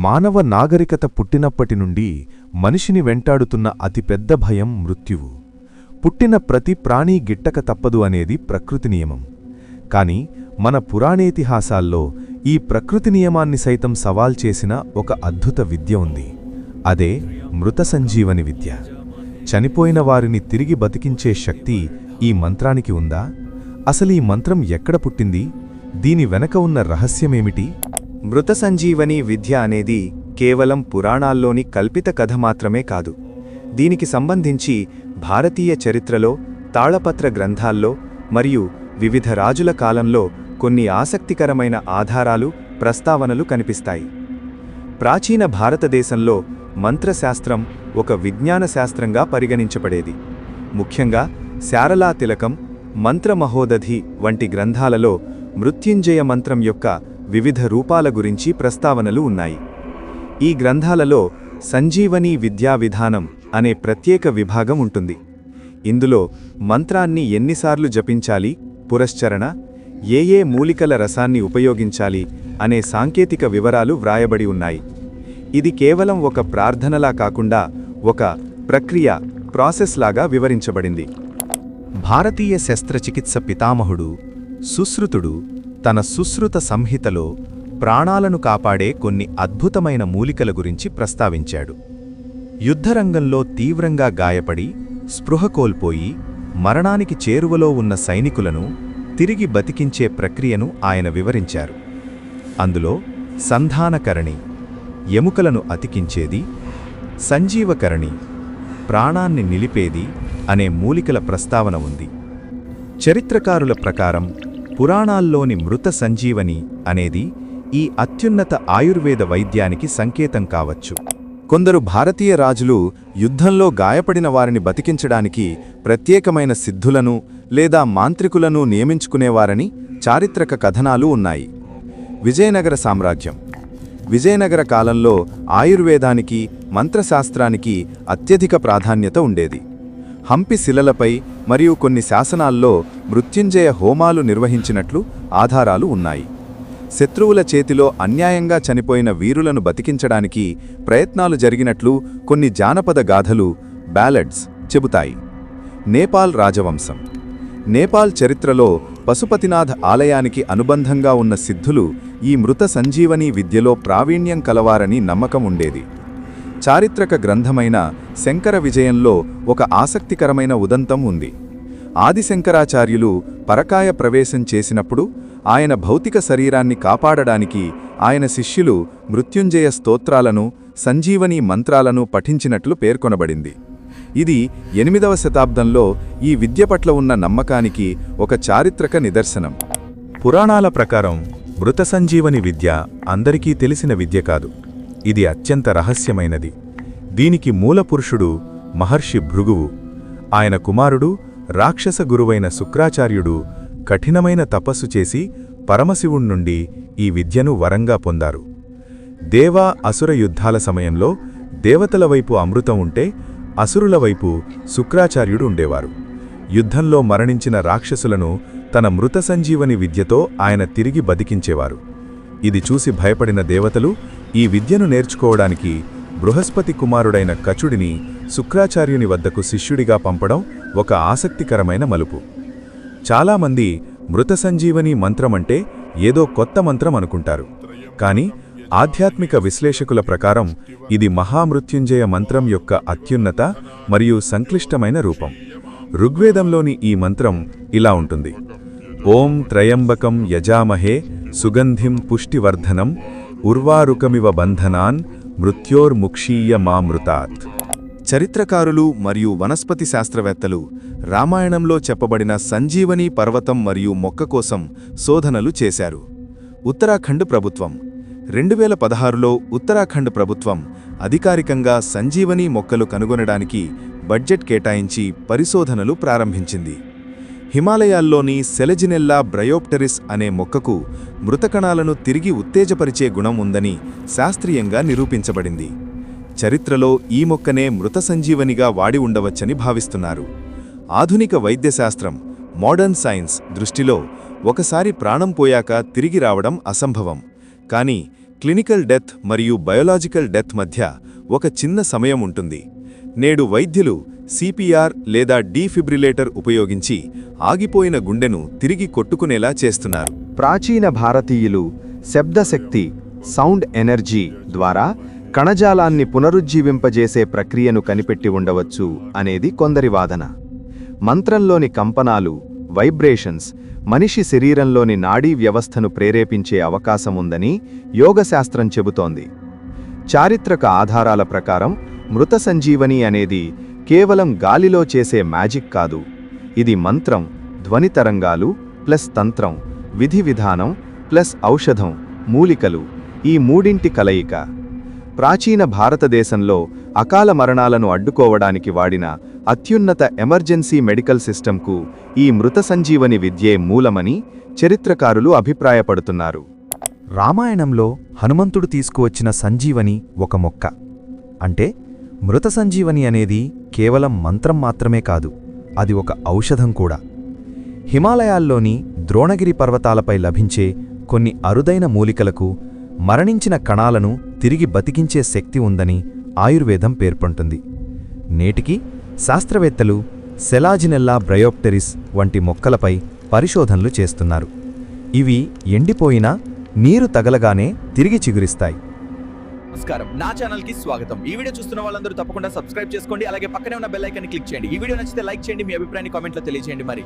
మానవ నాగరికత పుట్టినప్పటి నుండి మనిషిని వెంటాడుతున్న అతిపెద్ద భయం మృత్యువు. పుట్టిన ప్రతి ప్రాణీ గిట్టక తప్పదు అనేది ప్రకృతి నియమం. కాని మన పురాణేతిహాసాల్లో ఈ ప్రకృతి నియమాన్ని సైతం సవాల్ చేసిన ఒక అద్భుత విద్య ఉంది. అదే మృత సంజీవని విద్య. చనిపోయిన వారిని తిరిగి బతికించే శక్తి ఈ మంత్రానికి ఉందా? అసలు ఈ మంత్రం ఎక్కడ పుట్టింది? దీని వెనక ఉన్న రహస్యమేమిటి? మృత సంజీవని విద్య అనేది కేవలం పురాణాల్లోని కల్పిత కథ మాత్రమే కాదు. దీనికి సంబంధించి భారతీయ చరిత్రలో తాళపత్ర గ్రంథాల్లో మరియు వివిధ రాజుల కాలంలో కొన్ని ఆసక్తికరమైన ఆధారాలు ప్రస్తావనలు కనిపిస్తాయి. ప్రాచీన భారతదేశంలో మంత్రశాస్త్రం ఒక విజ్ఞాన శాస్త్రంగా పరిగణించబడేది. ముఖ్యంగా శారలా తిలకం మంత్రమహోదధి వంటి గ్రంథాలలో మృత్యుంజయ మంత్రం యొక్క వివిధ రూపాల గురించి ప్రస్తావనలు ఉన్నాయి. ఈ గ్రంథాలలో సంజీవనీ విద్యా విధానం అనే ప్రత్యేక విభాగం ఉంటుంది. ఇందులో మంత్రాన్ని ఎన్నిసార్లు జపించాలి పురశ్చరణ ఏ ఏ మూలికల రసాన్ని ఉపయోగించాలి అనే సాంకేతిక వివరాలు వ్రాయబడి ఉన్నాయి. ఇది కేవలం ఒక ప్రార్థనలా కాకుండా ఒక ప్రక్రియ ప్రాసెస్ లాగా వివరించబడింది. భారతీయ శస్త్రచికిత్స పితామహుడు సుశ్రుతుడు తన సుశ్రుత సంహితలో ప్రాణాలను కాపాడే కొన్ని అద్భుతమైన మూలికల గురించి ప్రస్తావించాడు. యుద్ధరంగంలో తీవ్రంగా గాయపడి స్పృహ కోల్పోయి మరణానికి చేరువలో ఉన్న సైనికులను తిరిగి బతికించే ప్రక్రియను ఆయన వివరించారు. అందులో సంధానకరణి ఎముకలను అతికించేది సంజీవకరణి ప్రాణాన్ని నిలిపేది అనే మూలికల ప్రస్తావన ఉంది. చరిత్రకారుల ప్రకారం పురాణాల్లోని మృత సంజీవని అనేది ఈ అత్యున్నత ఆయుర్వేద వైద్యానికి సంకేతం కావచ్చు. కొందరు భారతీయ రాజులు యుద్ధంలో గాయపడిన వారిని బతికించడానికి ప్రత్యేకమైన సిద్ధులను లేదా మాంత్రికులను నియమించుకునేవారని చారిత్రక కథనాలు ఉన్నాయి. విజయనగర సామ్రాజ్యం. విజయనగర కాలంలో ఆయుర్వేదానికి మంత్రశాస్త్రానికి అత్యధిక ప్రాధాన్యత ఉండేది. హంపి శిలలపై మరియు కొన్ని శాసనాల్లో మృత్యుంజయ హోమాలు నిర్వహించినట్లు ఆధారాలు ఉన్నాయి. శత్రువుల చేతిలో అన్యాయంగా చనిపోయిన వీరులను బతికించడానికి ప్రయత్నాలు జరిగినట్లు కొన్ని జానపద గాథలు బ్యాలెడ్స్ చెబుతాయి. నేపాల్ రాజవంశం. నేపాల్ చరిత్రలో పశుపతినాథ్ ఆలయానికి అనుబంధంగా ఉన్న సిద్ధులు ఈ మృత సంజీవనీ విద్యలో ప్రావీణ్యం కలవారని నమ్మకం ఉండేది. చారిత్రక గ్రంథమైన శంకర విజయంలో ఒక ఆసక్తికరమైన ఉదంతం ఉంది. ఆదిశంకరాచార్యులు పరకాయ ప్రవేశం చేసినప్పుడు ఆయన భౌతిక శరీరాన్ని కాపాడడానికి ఆయన శిష్యులు మృత్యుంజయ స్తోత్రాలను సంజీవనీ మంత్రాలను పఠించినట్లు పేర్కొనబడింది. ఇది ఎనిమిదవ శతాబ్దంలో ఈ విద్య పట్ల ఉన్న నమ్మకానికి ఒక చారిత్రక నిదర్శనం. పురాణాల ప్రకారం మృత సంజీవని విద్య అందరికీ తెలిసిన విద్య కాదు. ఇది అత్యంత రహస్యమైనది. దీనికి మూలపురుషుడు మహర్షి భృగువు ఆయన కుమారుడు రాక్షస గురువైన శుక్రాచార్యుడు కఠినమైన తపస్సు చేసి పరమశివుణ్ణుండి ఈ విద్యను వరంగా పొందారు. దేవా అసుర యుద్ధాల సమయంలో దేవతల వైపు అమృతం ఉంటే అసురుల వైపు శుక్రాచార్యుడు ఉండేవారు. యుద్ధంలో మరణించిన రాక్షసులను తన మృత సంజీవని విద్యతో ఆయన తిరిగి బతికించేవారు. ఇది చూసి భయపడిన దేవతలు ఈ విద్యను నేర్చుకోవడానికి బృహస్పతి కుమారుడైన కచుడిని శుక్రాచార్యుని వద్దకు శిష్యుడిగా పంపడం ఒక ఆసక్తికరమైన మలుపు. చాలామంది మృత సంజీవని మంత్రమంటే ఏదో కొత్త మంత్రం అనుకుంటారు. కాని ఆధ్యాత్మిక విశ్లేషకుల ప్రకారం ఇది మహామృత్యుంజయ మంత్రం యొక్క అత్యున్నత మరియు సంక్లిష్టమైన రూపం. ఋగ్వేదంలోని ఈ మంత్రం ఇలా ఉంటుంది. ఓం త్రయంబకం యజామహే సుగంధిం పుష్టివర్ధనం ఉర్వారుకమివ బంధనాన్ మృత్యోర్ముక్షీయ మామృతాత్ చరిత్రకారులు మరియు వనస్పతి శాస్త్రవేత్తలు రామాయణంలో చెప్పబడిన సంజీవని పర్వతం మరియు మొక్క కోసం శోధనలు చేశారు. ఉత్తరాఖండ్ ప్రభుత్వం. రెండు వేల పదహారులో ఉత్తరాఖండ్ ప్రభుత్వం అధికారికంగా సంజీవని మొక్కలు కనుగొనడానికి బడ్జెట్ కేటాయించి పరిశోధనలు ప్రారంభించింది. హిమాలయాల్లోని సెలజినెల్లా బ్రయోప్టరిస్ అనే మొక్కకు మృతకణాలను తిరిగి ఉత్తేజపరిచే గుణం ఉందని శాస్త్రీయంగా నిరూపించబడింది. చరిత్రలో ఈ మొక్కనే మృత సంజీవనిగా వాడి ఉండవచ్చని భావిస్తున్నారు. ఆధునిక వైద్యశాస్త్రం మోడర్న్ సైన్స్ దృష్టిలో ఒకసారి ప్రాణం పోయాక తిరిగి రావడం అసంభవం. కాని క్లినికల్ డెత్ మరియు బయోలాజికల్ డెత్ మధ్య ఒక చిన్న సమయం ఉంటుంది. నేడు వైద్యులు సిపిఆర్ లేదా డీఫిబ్రిలేటర్ ఉపయోగించి ఆగిపోయిన గుండెను తిరిగి కొట్టుకునేలా చేస్తున్నారు. ప్రాచీన భారతీయులు శబ్దశక్తి సౌండ్ ఎనర్జీ ద్వారా కణజాలాన్ని పునరుజ్జీవింపజేసే ప్రక్రియను కనిపెట్టి ఉండవచ్చు అనేది కొందరి వాదన. మంత్రంలోని కంపనాలు వైబ్రేషన్స్ మనిషి శరీరంలోని నాడీ వ్యవస్థను ప్రేరేపించే అవకాశముందని యోగశాస్త్రం చెబుతోంది. చారిత్రక ఆధారాల ప్రకారం మృత సంజీవని అనేది కేవలం గాలిలో చేసే మ్యాజిక్ కాదు. ఇది మంత్రం ధ్వని తరంగాలు ప్లస్ తంత్రం విధి విధానం ప్లస్ ఔషధం మూలికలు. ఈ మూడింటి కలయిక. ప్రాచీన భారతదేశంలో అకాల మరణాలను అడ్డుకోవడానికి వాడిన అత్యున్నత ఎమర్జెన్సీ మెడికల్ సిస్టంకు ఈ మృత సంజీవని విద్యే మూలమని చరిత్రకారులు అభిప్రాయపడుతున్నారు. రామాయణంలో హనుమంతుడు తీసుకువచ్చిన సంజీవని ఒక మొక్క. అంటే మృత సంజీవని అనేది కేవలం మంత్రం మాత్రమే కాదు అది ఒక ఔషధం కూడా. హిమాలయాల్లోని ద్రోణగిరి పర్వతాలపై లభించే కొన్ని అరుదైన మూలికలకు మరణించిన కణాలను తిరిగి బతికించే శక్తి ఉందని ఆయుర్వేదం పేర్కొంటుంది. నేటికి శాస్త్రవేత్తలు సెలాజినెల్లా బ్రయోప్టెరిస్ వంటి మొక్కలపై పరిశోధనలు చేస్తున్నారు. ఇవి ఎండిపోయినా నీరు తగలగానే తిరిగి చిగురిస్తాయి. నమస్కారం. నా ఛానల్కి స్వాగతం. ఈ వీడియో చూస్తున్న వాళ్ళందరూ తప్పకుండా సబ్స్క్రైబ్ చేసుకోండి. అలాగే పక్కనే ఉన్న బెల్ ఐకాన్ క్లిక్ చేయండి. ఈ వీడియో నచ్చితే లైక్ చేయండి. మీ అభిప్రాయాన్ని కామెంట్లో తెలియజేయండి మరి.